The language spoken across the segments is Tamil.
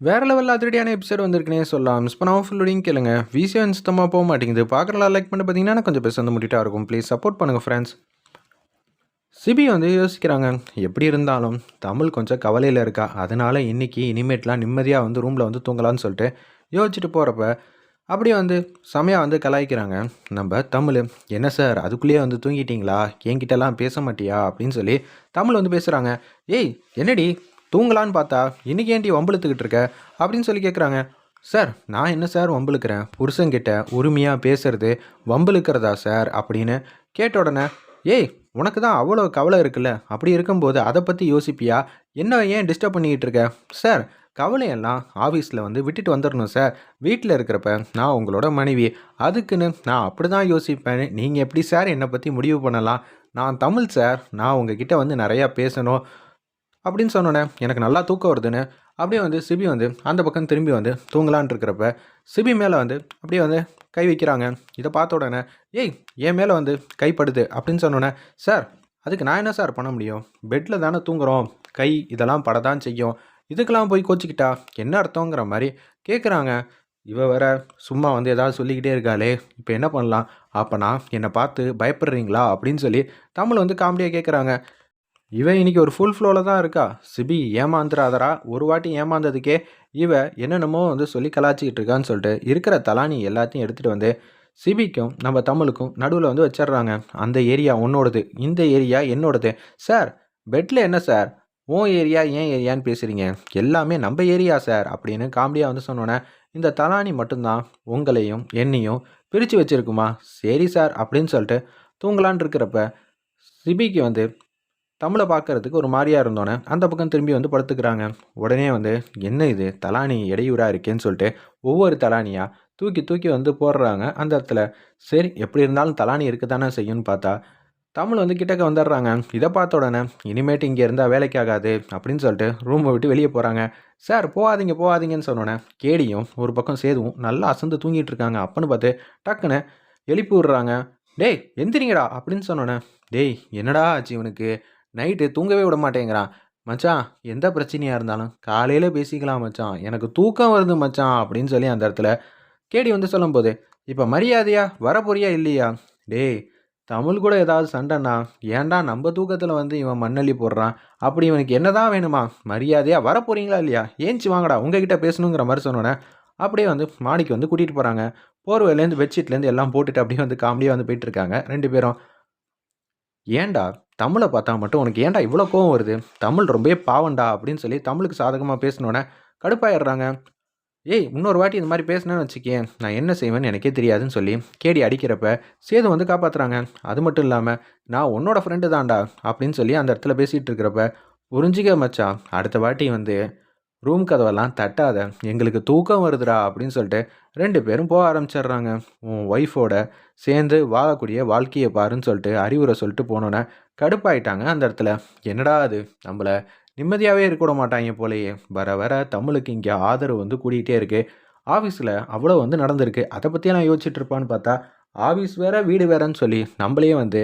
வேற லெவலில் அதிரடியான எபிசோட் வந்திருக்குனே சொல்லலாம். மிஸ் பண்ணாமல் ஃபுல்லோடையும் கேளுங்க. விசியம் சுத்தமாக போக மாட்டேங்குது. பார்க்குறலாம் லைக் பண்ணி பார்த்தீங்கன்னா கொஞ்சம் பேச வந்து முடிட்டாக இருக்கும். ப்ளீஸ் சப்போர்ட் பண்ணுங்கள் ஃப்ரெண்ட்ஸ் சிபி வந்து யோசிக்கிறாங்க எப்படி இருந்தாலும் தமிழ் கொஞ்சம் கவலையில் இருக்கா? அதனால இன்றைக்கி இனிமேட்லாம் நிம்மதியாக வந்து ரூமில் வந்து தூங்கலான்னு சொல்லிட்டு யோசிச்சுட்டு போகிறப்ப அப்படியே வந்து செமையாக வந்து கலாய்க்கிறாங்க. நம்ம தமிழ் என்ன சார் அதுக்குள்ளேயே வந்து தூங்கிட்டீங்களா? என்கிட்டலாம் பேச மாட்டியா? அப்படின்னு சொல்லி தமிழ் வந்து பேசுகிறாங்க ஏய் என்னடி? தூங்கலான்னு பார்த்தா இன்றைக்கி ஏன்டி வம்பளுத்துக்கிட்டு இருக்க? அப்படின்னு சொல்லி கேட்குறாங்க சார் நான் என்ன சார் வம்பளுக்கிறேன் புருஷங்கிட்ட உரிமையாக பேசுறது வம்பளுக்கிறதா சார்? அப்படின்னு கேட்ட உடனே ஏய் உனக்கு தான் அவ்வளோ கவலை இருக்குல்ல? அப்படி இருக்கும்போது அதை பற்றி யோசிப்பியா? என்ன ஏன் டிஸ்டர்ப் பண்ணிக்கிட்டு இருக்க? சார் கவலையெல்லாம் ஆஃபீஸில் வந்து விட்டுட்டு வந்துடணும் சார். வீட்டில் இருக்கிறப்ப நான் உங்களோட மனைவி. அதுக்குன்னு நான் அப்படி தான் யோசிப்பேன். நீங்கள் எப்படி சார் என்னை பற்றி முடிவு பண்ணலாம்? நான் தமிழ் சார். நான் உங்ககிட்ட வந்து நிறையா பேசணும். அப்படின்னு சொன்னோன்னே எனக்கு நல்லா தூக்கம் வருதுன்னு. அப்படியே வந்து சிபி வந்து அந்த பக்கம் திரும்பி வந்து தூங்கலான் இருக்கிறப்ப சிபி மேலே வந்து அப்படியே வந்து கை வைக்கிறாங்க. இதை பார்த்த உடனே ஏய் என் மேலே வந்து கைப்படுது அப்படின்னு சொன்னோன்னே சார் அதுக்கு நான் என்ன சார் பண்ண முடியும்? பெட்டில் தானே தூங்குறோம். கை இதெல்லாம் படதான் செய்யும். இதுக்கெல்லாம் போய் கோச்சிக்கிட்டா என்ன அர்த்தங்கிற மாதிரி கேட்குறாங்க இவ வேற சும்மா வந்து ஏதாவது சொல்லிக்கிட்டே இருக்காளே. இப்போ என்ன பண்ணலாம்? அப்போனா என்னை பார்த்து பயப்படுறீங்களா? அப்படின்னு சொல்லி தமிழ் வந்து காமெடியாக கேட்குறாங்க இவன் இன்றைக்கி ஒரு ஃபுல் ஃப்ளோவில் தான் இருக்கா? சிபி ஏமாந்துராதரா ஒரு வாட்டி ஏமாந்ததுக்கே இவ என்னென்னமோ வந்து சொல்லி கலாச்சிக்கிட்டு இருக்கான்னு சொல்லிட்டு இருக்கிற தலானி எல்லாத்தையும் எடுத்துகிட்டு வந்து சிபிக்கும் நம்ம தமிழுக்கும் நடுவில் வந்து வச்சிடுறாங்க. அந்த ஏரியா உன்னோடது இந்த ஏரியா என்னோடது. சார் பெட்டில் என்ன சார்? உன் ஏரியா ஏன் ஏரியான்னு பேசுகிறீங்க எல்லாமே நம்ம ஏரியா சார் அப்படின்னு காமெடியாக வந்து சொன்னோன்னே இந்த தலானி மட்டும்தான் உங்களையும் என்னையும் பிரித்து வச்சுருக்குமா? சரி சார் அப்படின்னு சொல்லிட்டு தூங்கலான் இருக்கிறப்ப சிபிக்கு வந்து தமிழை பார்க்கறதுக்கு ஒரு மாதிரியாக இருந்தோன்னே அந்த பக்கம் திரும்பி வந்து படுத்துக்கிறாங்க. உடனே வந்து என்ன இது? தலானி இடையூறாக இருக்கேன்னு சொல்லிட்டு ஒவ்வொரு தலானியாக தூக்கி தூக்கி வந்து போடுறாங்க. அந்த இடத்துல சரி எப்படி இருந்தாலும் தலானி இருக்க தானே செய்யும்னு பார்த்தா தமிழ் வந்து கிட்டக்க வந்துடுறாங்க. இதை பார்த்த உடனே இனிமேட்டு இங்கே இருந்தால் வேலைக்கு ஆகாது அப்படின்னு சொல்லிட்டு ரூமை விட்டு வெளியே போகிறாங்க சார் போகாதீங்க போகாதீங்கன்னு சொன்னோன்னே கேடியும் ஒரு பக்கம் சேதுவும் நல்லா அசந்து தூங்கிட்டு இருக்காங்க. அப்பன்னு பார்த்து டக்குன்னு எழுப்பி விடுறாங்க. டேய் எந்திரிங்கடா அப்படின்னு சொன்னோன்னே டேய் என்னடா ஆச்சு இவனுக்கு? நைட்டு தூங்கவே விட மாட்டேங்கிறான். மச்சான் எந்த பிரச்சனையாக இருந்தாலும் காலையில் பேசிக்கலாம் மச்சான். எனக்கு தூக்கம் வருது மச்சான் அப்படின்னு சொல்லி அந்த இடத்துல கேடி வந்து சொல்லும்போது இப்போ மரியாதையா? வரப்போறியா இல்லையா? டேய் தமிழ் கூட ஏதாவது சண்டைண்ணா ஏன்டா நம்ம தூக்கத்தில் வந்து இவன் மண்ணள்ளி போடுறான்? அப்படி இவனுக்கு என்னதான் வேணுமா? மரியாதையா வரப்போறீங்களா இல்லையா? ஏஞ்சி வாங்கடா உங்ககிட்ட பேசணுங்கிற மாதிரி சொன்னோன்னே அப்படியே வந்து மாடிக்கு வந்து கூட்டிகிட்டு போகிறாங்க போர்வையிலேருந்து பெட்ஷீட்லேருந்து எல்லாம் போட்டுட்டு அப்படியே வந்து காமெடியாக வந்து போயிட்டுருக்காங்க ரெண்டு பேரும். ஏன்டா தமிழை பார்த்தா மட்டும் உனக்கு ஏன்டா இவ்வளோ கோவம் வருது? தமிழ் ரொம்பவே பாவண்டா அப்படின்னு சொல்லி தமிழுக்கு சாதகமாக பேசினோன்னே கடுப்பாயிடுறாங்க. ஏய் இன்னொரு வாட்டி இந்த மாதிரி பேசினேன்னு வச்சுக்கேன். நான் என்ன செய்வேன்னு எனக்கே தெரியாதுன்னு சொல்லி கேடி அடிக்கிறப்ப சேது வந்து காப்பாற்றுறாங்க அது மட்டும் இல்லாமல் நான் உன்னோட ஃப்ரெண்டு தான்டா அப்படின்னு சொல்லி அந்த இடத்துல பேசிகிட்டு இருக்கிறப்ப புரிஞ்சிக்க மச்சா அடுத்த வாட்டி வந்து ரூம் கதவெல்லாம் தட்டாத. எங்களுக்கு தூக்கம் வருதுடா அப்படின்னு சொல்லிட்டு ரெண்டு பேரும் போக ஆரம்பிச்சிடுறாங்க. உன் ஒய்ஃபோட சேர்ந்து வாழக்கூடிய வாழ்க்கையை பாருன்னு சொல்லிட்டு அறிவுரை சொல்லிட்டு போனோன்னே கடுப்பாயிட்டாங்க அந்த இடத்துல. என்னடா அது? நம்மளை நிம்மதியாகவே இருக்க விட மாட்டாங்க போலேயே. வர வர தமிழுக்கு இங்கே ஆதரவு வந்து கூடிகிட்டே இருக்கு. ஆஃபீஸில் அவ்வளோ வந்து நடந்திருக்கு. அதை பற்றியெல்லாம் யோசிச்சுட்டு இருப்பான்னு பார்த்தா ஆஃபீஸ் வேறு வீடு வேறன்னு சொல்லி நம்மளே வந்து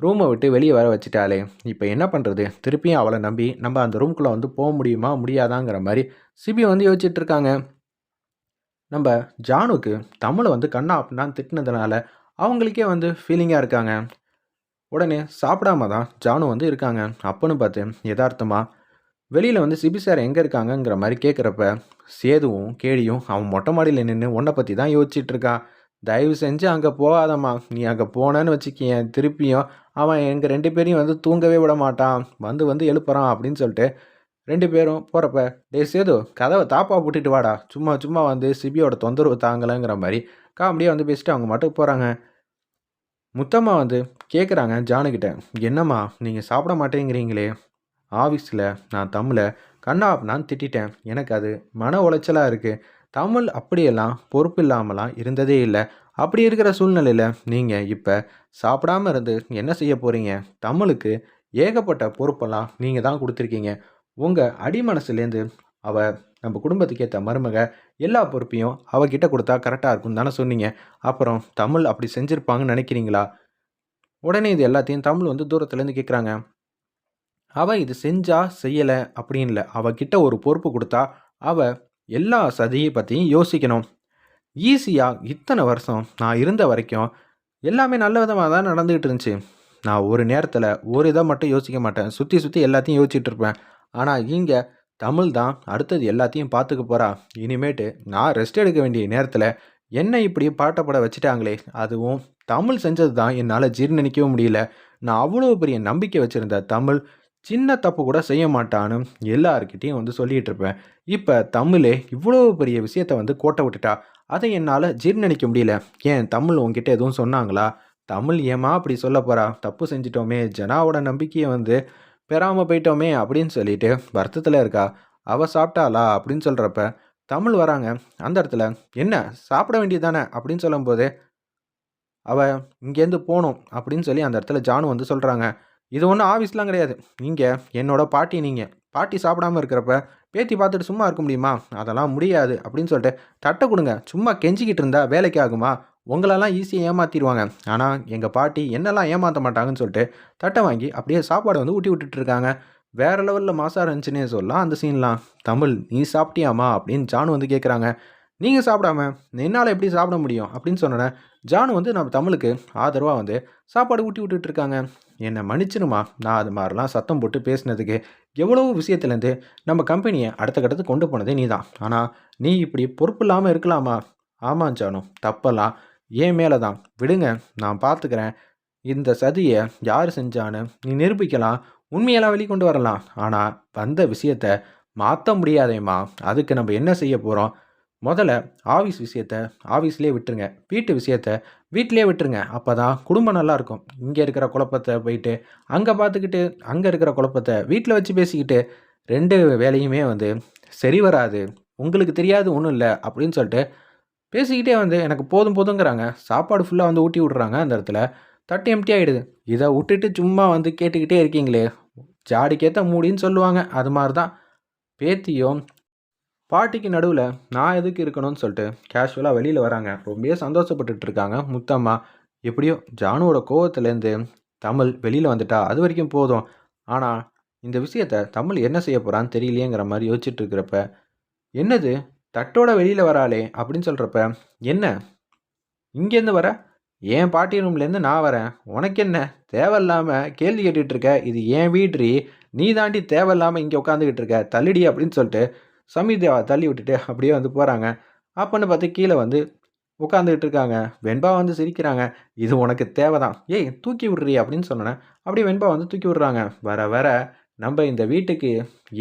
ரூமை விட்டு வெளியே வர வச்சுட்டாலே இப்போ என்ன பண்ணுறது திருப்பியும் அவளை நம்பி நம்ம அந்த ரூம்குள்ளே வந்து போக முடியுமா? முடியாதாங்கிற மாதிரி சிபி வந்து யோசிச்சுட்டு இருக்காங்க. நம்ம ஜானுக்கு தமிழை வந்து கண்ணா அப்படின்னா திட்டினதுனால அவங்களுக்கே வந்து ஃபீலிங்காக இருக்காங்க. உடனே சாப்பிடாம தான் ஜானு வந்து இருக்காங்க. அப்போன்னு பார்த்து யதார்த்தமாக வெளியில் வந்து சிபி சார் எங்கே இருக்காங்கங்கிற மாதிரி கேட்குறப்ப சேதுவும் கேடியும் அவன் மொட்டை மாடியில் நின்று உன்னை பற்றி தான் யோசிச்சுட்டு தயவு செஞ்சு அங்கே போகாதம்மா. நீ அங்கே போனேன்னு வச்சுக்கியன் திருப்பியும் அவன் எங்கள் ரெண்டு பேரையும் வந்து தூங்கவே விட மாட்டான். வந்து வந்து எழுப்புறான் அப்படின்னு சொல்லிட்டு ரெண்டு பேரும் போகிறப்ப டே சேது கதவை தாப்பா போட்டுட்டு வாடா. சும்மா சும்மா வந்து சிபியோட தொந்தரவு தாங்கலைங்கிற மாதிரி காமெடியாக வந்து பேசிட்டு அவங்க மட்டும் போகிறாங்க முத்தம்மா வந்து கேட்குறாங்க ஜானுக்கிட்ட என்னம்மா நீங்கள் சாப்பிட மாட்டேங்கிறீங்களே? ஆஃபீஸில் நான் தமிழை. கண்ணா நான் திட்டிட்டேன். எனக்கு அது மன உளைச்சலாக இருக்குது தமிழ் அப்படியெல்லாம் பொறுப்பு இல்லாமலாம் இருந்ததே இல்லை. அப்படி இருக்கிற சூழ்நிலையில் நீங்கள் இப்போ சாப்பிடாம இருந்து என்ன செய்ய போகிறீங்க தமிழுக்கு ஏகப்பட்ட பொறுப்பெல்லாம் நீங்கள் தான் கொடுத்துருக்கீங்க. உங்கள் அடிமனசுலேருந்து அவள் நம்ம குடும்பத்துக்கு ஏற்ற மருமக எல்லா பொறுப்பையும் அவகிட்ட கொடுத்தா கரெக்டாக இருக்கும்னு தானே சொன்னீங்க. அப்புறம் தமிழ் அப்படி செஞ்சுருப்பாங்கன்னு நினைக்கிறீங்களா? உடனே இது எல்லாத்தையும் தமிழ் வந்து தூரத்துலேருந்து கேட்குறாங்க. அவள் இது செஞ்சா செய்யலை அப்படின்ல அவகிட்ட ஒரு பொறுப்பு கொடுத்தா அவள் எல்லா சதியை பற்றியும் யோசிக்கணும். ஈஸியாக இத்தனை வருஷம் நான் இருந்த வரைக்கும் எல்லாமே நல்ல விதமாக தான் நடந்துக்கிட்டு இருந்துச்சு. நான் ஒரு நேரத்தில் ஒரு இதை மட்டும் யோசிக்க மாட்டேன். சுற்றி சுற்றி எல்லாத்தையும் யோசிச்சுட்டு இருப்பேன். ஆனால் இங்கே தமிழ் தான் அடுத்தது எல்லாத்தையும் பார்த்துக்க போகிறா இனிமேட்டு நான் ரெஸ்ட் எடுக்க வேண்டிய நேரத்தில் என்ன இப்படி பாட்டப்பட வச்சுட்டாங்களே அதுவும் தமிழ் செஞ்சது தான் என்னால் ஜீர்ணிக்கவும் முடியல. நான் அவ்வளோ பெரிய நம்பிக்கை வச்சுருந்த தமிழ் சின்ன தப்பு கூட செய்ய மாட்டான்னு எல்லாருக்கிட்டேயும் வந்து சொல்லிகிட்டு இருப்பேன். இப்போ தமிழே இவ்வளோ பெரிய விஷயத்த வந்து கோட்டை விட்டுட்டா அதை என்னால் ஜீர்ணிக்க முடியல. ஏன் தமிழ் உங்ககிட்ட எதுவும் சொன்னாங்களா? தமிழ் ஏமா அப்படி சொல்ல போகிறா தப்பு செஞ்சிட்டோமே ஜனாவோட நம்பிக்கையை வந்து பெறாமல் போயிட்டோமே அப்படின்னு சொல்லிட்டு வருத்தத்தில் இருக்கா. அவள் சாப்பிட்டாளா? அப்படின்னு சொல்கிறப்ப தமிழ் வராங்க. அந்த இடத்துல என்ன? சாப்பிட வேண்டியது தானே அப்படின்னு சொல்லும்போது அவள் இங்கேருந்து போகணும். அப்படின்னு சொல்லி அந்த இடத்துல ஜானு வந்து சொல்கிறாங்க இது ஒன்றும் ஆஃபீஸ்லாம் கிடையாது. நீங்கள் என்னோட பாட்டி நீங்கள் பாட்டி சாப்பிடாம இருக்கிறப்ப பேத்தி பார்த்துட்டு சும்மா இருக்க முடியுமா? அதெல்லாம் முடியாது. அப்படின்னு சொல்லிட்டு தட்டை கொடுங்க. சும்மா கெஞ்சிக்கிட்டு இருந்தால் வேலைக்கு ஆகுமா? உங்களெல்லாம் ஈஸியாக ஏமாற்றிடுவாங்க ஆனால் எங்கள் பாட்டி என்னெல்லாம் ஏமாற்ற மாட்டாங்கன்னு சொல்லிட்டு தட்டை வாங்கி அப்படியே சாப்பாடு வந்து ஊட்டி விட்டுட்டு இருக்காங்க. வேறு லெவலில் மாசாக இருந்துச்சுன்னே சொல்லலாம் அந்த சீன்லாம் தமிழ் நீ சாப்பிட்டியாமா அப்படின்னு ஜானு வந்து கேட்குறாங்க நீங்கள் சாப்பிடாம என்னால் எப்படி சாப்பிட முடியும்? அப்படின்னு சொன்னேன் ஜானு வந்து நம்ம தமிழுக்கு ஆதரவாக வந்து சாப்பாடு ஊட்டி விட்டுட்டு இருக்காங்க. என்னை மன்னிச்சிருமா நான் அது மாதிரிலாம் சத்தம் போட்டு பேசினதுக்கு எவ்வளோ விஷயத்துலேருந்து நம்ம கம்பெனியை அடுத்த கட்டத்துக்கு கொண்டு போனதே நீ தான் ஆனால் நீ இப்படி பொறுப்பு இல்லாமல் இருக்கலாமா? ஆமாம் ஜானு. தப்பெல்லாம் ஏன் மேலே தான். விடுங்க நான் பார்த்துக்கிறேன் இந்த சதியை யார் செஞ்சான்னு நீ நிரூபிக்கலாம். உண்மையெல்லாம் வெளிக்கொண்டு வரலாம். ஆனால் வந்த விஷயத்த மாற்ற முடியாதேம்மா. அதுக்கு நம்ம என்ன செய்ய போகிறோம் முதல்ல ஆஃபீஸ் விஷயத்த ஆஃபீஸ்லேயே விட்டுருங்க. வீட்டு விஷயத்த வீட்டிலே விட்டுருங்க. அப்போ தான் குடும்பம் நல்லாயிருக்கும் இங்கே இருக்கிற குழப்பத்தை போயிட்டு அங்கே பார்த்துக்கிட்டு அங்கே இருக்கிற குழப்பத்தை வீட்டில் வச்சு பேசிக்கிட்டு ரெண்டு வேலையுமே வந்து சரி வராது. உங்களுக்கு தெரியாது ஒன்றும் இல்லை அப்படின்னு சொல்லிட்டு பேசிக்கிட்டே வந்து எனக்கு போதும் போதுங்கிறாங்க. சாப்பாடு ஃபுல்லாக வந்து ஊட்டி விட்றாங்க அந்த இடத்துல. தட்டு எம்டி ஆகிடுது இதை விட்டுட்டு சும்மா வந்து கேட்டுக்கிட்டே இருக்கீங்களே. ஜாடிக்கேற்ற மூடின்னு சொல்லுவாங்க. அது மாதிரி தான் பேத்தியும் பாட்டிக்கு நடுவில் நான் எதுக்கு இருக்கணும்னு சொல்லிட்டு கேஷுவலாக வெளியில் வராங்க. ரொம்பவே சந்தோஷப்பட்டுட்டு இருக்காங்க. முத்தம்மா எப்படியோ ஜானுவோட கோவத்துலேருந்து தமிழ் வெளியில் வந்துட்டா அது வரைக்கும் போதும். ஆனால் இந்த விஷயத்த தமிழ் என்ன செய்ய போகிறான்னு தெரியலையேங்கிற மாதிரி யோசிச்சுட்டு இருக்கிறப்ப என்னது? தட்டோட வெளியில் வராளே அப்படின்னு சொல்கிறப்ப என்ன? இங்கேருந்து வர? என் பாட்டி ரூம்லேருந்து நான் வரேன். உனக்கு என்ன? தேவையில்லாமல் கேள்வி கேட்டுட்டு இருக்க. இது ஏன் வீட்ரி நீ தாண்டி தேவையில்லாமல் இங்கே உட்காந்துக்கிட்டு இருக்க. தள்ளிடி அப்படின்னு சொல்லிட்டு சமீதேவா தள்ளி விட்டுட்டு அப்படியே வந்து போகிறாங்க அப்போன்னு பார்த்து கீழே வந்து உட்காந்துக்கிட்டு இருக்காங்க. வெண்பா வந்து சிரிக்கிறாங்க. இது உனக்கு தேவை தான் ஏய் தூக்கி விட்றி அப்படின்னு சொன்னேன் அப்படியே வெண்பா வந்து தூக்கி விட்றாங்க. வர வர. நம்ம இந்த வீட்டுக்கு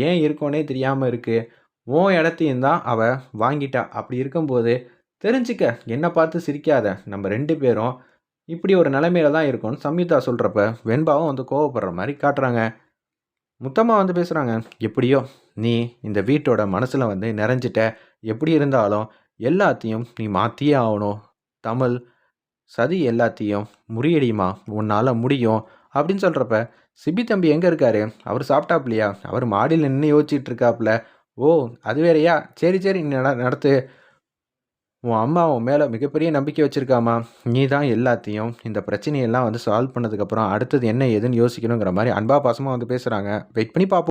ஏன் இருக்கோனே தெரியாமல் இருக்குது உன் இடத்தையும் தான் அவள் வாங்கிட்டா. அப்படி இருக்கும்போது தெரிஞ்சுக்க என்னை பார்த்து சிரிக்காத. நம்ம ரெண்டு பேரும் இப்படி ஒரு நிலைமையில தான் இருக்கும்னு சம்யுதா சொல்கிறப்ப வெண்பாவும் வந்து கோவப்படுற மாதிரி காட்டுறாங்க. முத்தம்மா வந்து பேசுகிறாங்க எப்படியோ நீ இந்த வீட்டோட மனசில் வந்து நிறைஞ்சிட்ட. எப்படி இருந்தாலும் எல்லாத்தையும் நீ மாற்றியே ஆகணும். தமிழ் சதி எல்லாத்தையும் முறியடியுமா? உன்னால் முடியும். அப்படின்னு சொல்கிறப்ப சிபி தம்பி எங்கே இருக்காரு? அவர் சாப்பிட்டாப்லையா? அவர் மாடியில் நின்று யோசிச்சுட்டு இருக்காப்புல ஓ அது வேறையா? சரி சரி நீ நட நடத்து. உன் அம்மா உன் மேலே மிகப்பெரிய நம்பிக்கை வச்சுருக்காமா நீ தான் எல்லாத்தையும் இந்த பிரச்சனையெல்லாம் வந்து சால்வ் பண்ணதுக்கப்புறம் அடுத்தது என்ன ஏதுன்னு யோசிக்கணுங்கிற மாதிரி அன்பா பாசமாக வந்து பேசுகிறாங்க வெயிட் பண்ணி பார்ப்போம்